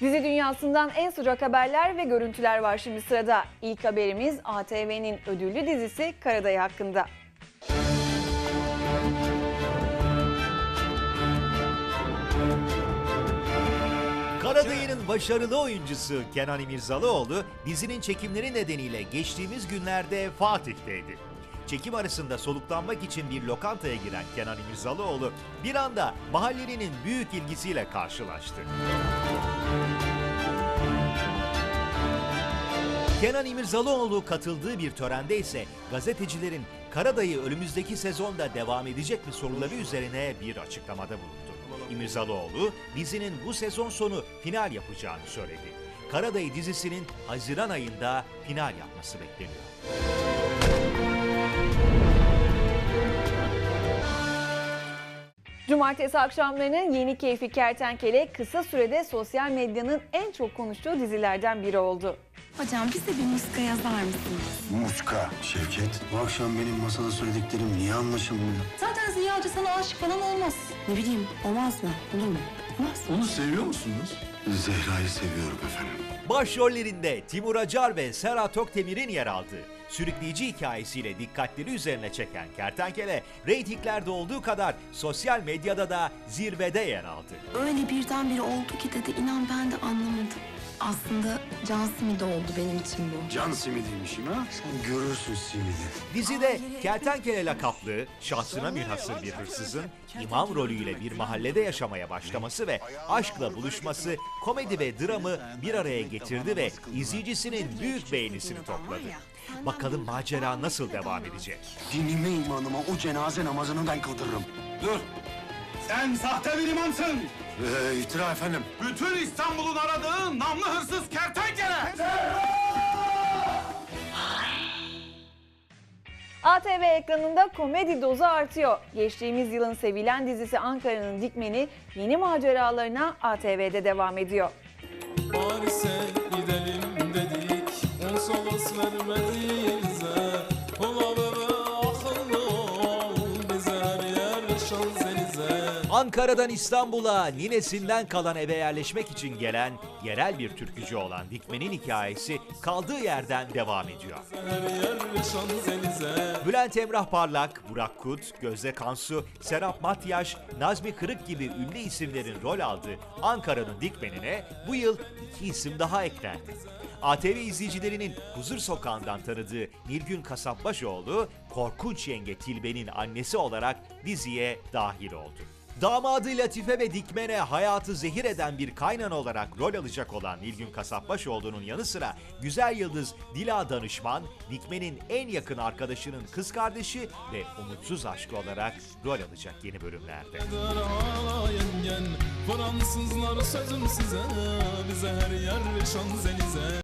Dizi dünyasından en sıcak haberler ve görüntüler var şimdi sırada. İlk haberimiz ATV'nin ödüllü dizisi Karadayı hakkında. Karadayı'nın başarılı oyuncusu Kenan İmirzalıoğlu dizinin çekimleri nedeniyle geçtiğimiz günlerde Fatih'teydi. Çekim arasında soluklanmak için bir lokantaya giren Kenan İmirzalıoğlu bir anda mahallelinin büyük ilgisiyle karşılaştı. Kenan İmirzalıoğlu katıldığı bir törende ise gazetecilerin Karadayı önümüzdeki sezonda devam edecek mi soruları üzerine bir açıklamada bulundu. İmirzalıoğlu dizinin bu sezon sonu final yapacağını söyledi. Karadayı dizisinin Haziran ayında final yapması bekleniyor. Cumartesi akşamlarının yeni keyfi Kertenkele kısa sürede sosyal medyanın en çok konuştuğu dizilerden biri oldu. Hocam bize bir muska yazar mısınız? Muska. Şevket, bu akşam benim masada söylediklerim niye anlaşılmıyor? Zaten Ziya Hoca sana aşık falan olmaz. Ne bileyim olmaz mı? Olur mu? Olmaz. Onu seviyor musunuz? Zehra'yı seviyorum efendim. Başrollerinde Timur Acar ve Serhat Öktemir'in yer aldığı sürükleyici hikayesiyle dikkatleri üzerine çeken Kertenkele, reytinglerde olduğu kadar sosyal medyada da zirvede yer aldı. Öyle birdenbire oldu ki dedi inan ben de anlamadım. Aslında can simidi oldu benim için bu. Can simidiymişim ha? Sen görürsün simidi. Dizide Kertenkele lakaplı, şahsına münhasır bir hırsızın imam rolüyle bir mahallede yaşamaya başlaması ve aşkla buluşması komedi ve dramı bir araya getirdi ve izleyicisinin büyük beğenisini topladı. Bakalım macera nasıl devam edecek? Dinime imanıma o cenaze namazını ben kıldırırım. Dur. Sen sahte bir imamsın. Ee, iftira efendim. Bütün İstanbul'un aradığı namlı hırsız kertenkele. ATV ekranında komedi dozu artıyor. Geçtiğimiz yılın sevilen dizisi Ankara'nın Dikmeni yeni maceralarına ATV'de devam ediyor. Paris'e gidelim dedik Konsolos vermedi Ankara'dan İstanbul'a ninesinden kalan eve yerleşmek için gelen yerel bir türkücü olan Dikmen'in hikayesi kaldığı yerden devam ediyor. Bülent Emrah Parlak, Burak Kut, Gözde Kansu, Serap Matyaş, Nazmi Kırık gibi ünlü isimlerin rol aldığı Ankara'nın Dikmen'ine bu yıl iki isim daha eklendi. ATV izleyicilerinin Huzur Sokağı'ndan tanıdığı Nilgün Kasapbaşoğlu, Korkunç Yenge Tilbe'nin annesi olarak diziye dahil oldu. Damadı Latife ve Dikmen'e hayatı zehir eden bir kaynan olarak rol alacak olan Nilgün Kasapbaşoğlu'nun yanı sıra Güzel Yıldız Dila Danışman, Dikmen'in en yakın arkadaşının kız kardeşi ve umutsuz aşkı olarak rol alacak yeni bölümlerde. Fransızlar sözüm size Bize her yer Şanzelize